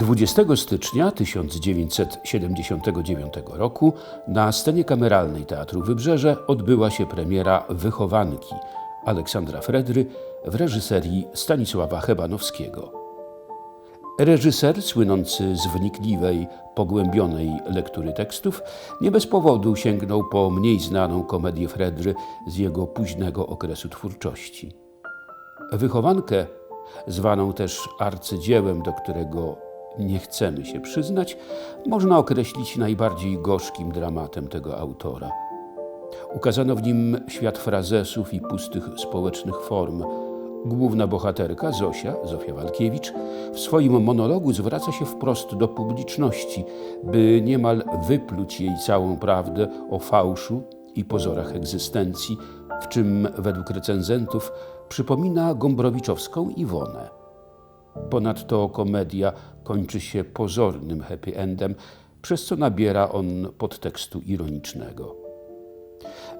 20 stycznia 1979 roku na scenie kameralnej Teatru Wybrzeże odbyła się premiera Wychowanki Aleksandra Fredry w reżyserii Stanisława Hebanowskiego. Reżyser, słynący z wnikliwej, pogłębionej lektury tekstów, nie bez powodu sięgnął po mniej znaną komedię Fredry z jego późnego okresu twórczości. Wychowankę, zwaną też arcydziełem, do którego nie chcemy się przyznać, można określić najbardziej gorzkim dramatem tego autora. Ukazano w nim świat frazesów i pustych społecznych form. Główna bohaterka, Zosia, Zofia Walkiewicz, w swoim monologu zwraca się wprost do publiczności, by niemal wypluć jej całą prawdę o fałszu i pozorach egzystencji, w czym według recenzentów przypomina Gombrowiczowską Iwonę. Ponadto komedia kończy się pozornym happy endem, przez co nabiera on podtekstu ironicznego.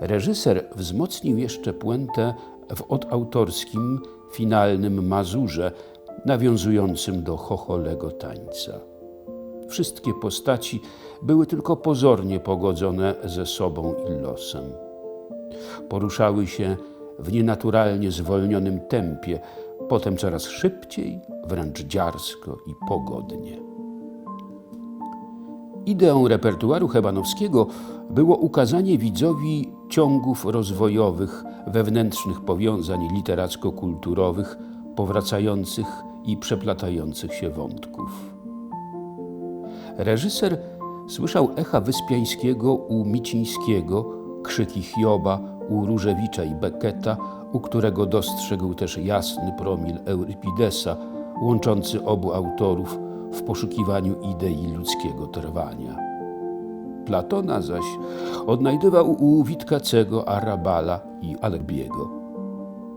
Reżyser wzmocnił jeszcze puentę w odautorskim, finalnym mazurze, nawiązującym do chocholego tańca. Wszystkie postaci były tylko pozornie pogodzone ze sobą i losem. Poruszały się w nienaturalnie zwolnionym tempie, potem coraz szybciej, wręcz dziarsko i pogodnie. Ideą repertuaru Hebanowskiego było ukazanie widzowi ciągów rozwojowych, wewnętrznych powiązań literacko-kulturowych, powracających i przeplatających się wątków. Reżyser słyszał echa Wyspiańskiego u Micińskiego, krzyki Hioba u Różewicza i Becketa, u którego dostrzegł też jasny promil Eurypidesa, łączący obu autorów w poszukiwaniu idei ludzkiego trwania. Platona zaś odnajdywał u Witkacego, Arabala i Alebiego.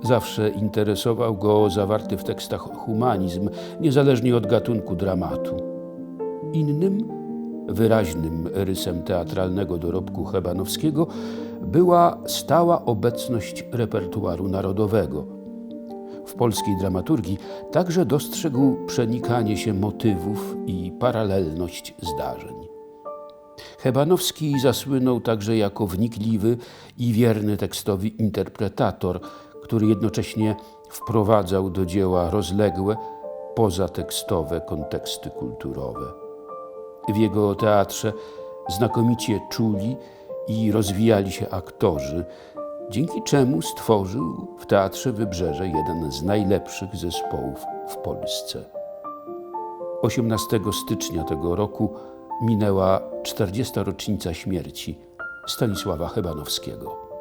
Zawsze interesował go zawarty w tekstach humanizm, niezależnie od gatunku dramatu. Innym, wyraźnym rysem teatralnego dorobku Hebanowskiego była stała obecność repertuaru narodowego. W polskiej dramaturgii także dostrzegł przenikanie się motywów i paralelność zdarzeń. Hebanowski zasłynął także jako wnikliwy i wierny tekstowi interpretator, który jednocześnie wprowadzał do dzieła rozległe, pozatekstowe konteksty kulturowe. W jego teatrze znakomicie czuli i rozwijali się aktorzy, dzięki czemu stworzył w Teatrze Wybrzeże jeden z najlepszych zespołów w Polsce. 18 stycznia tego roku minęła 40. rocznica śmierci Stanisława Hebanowskiego.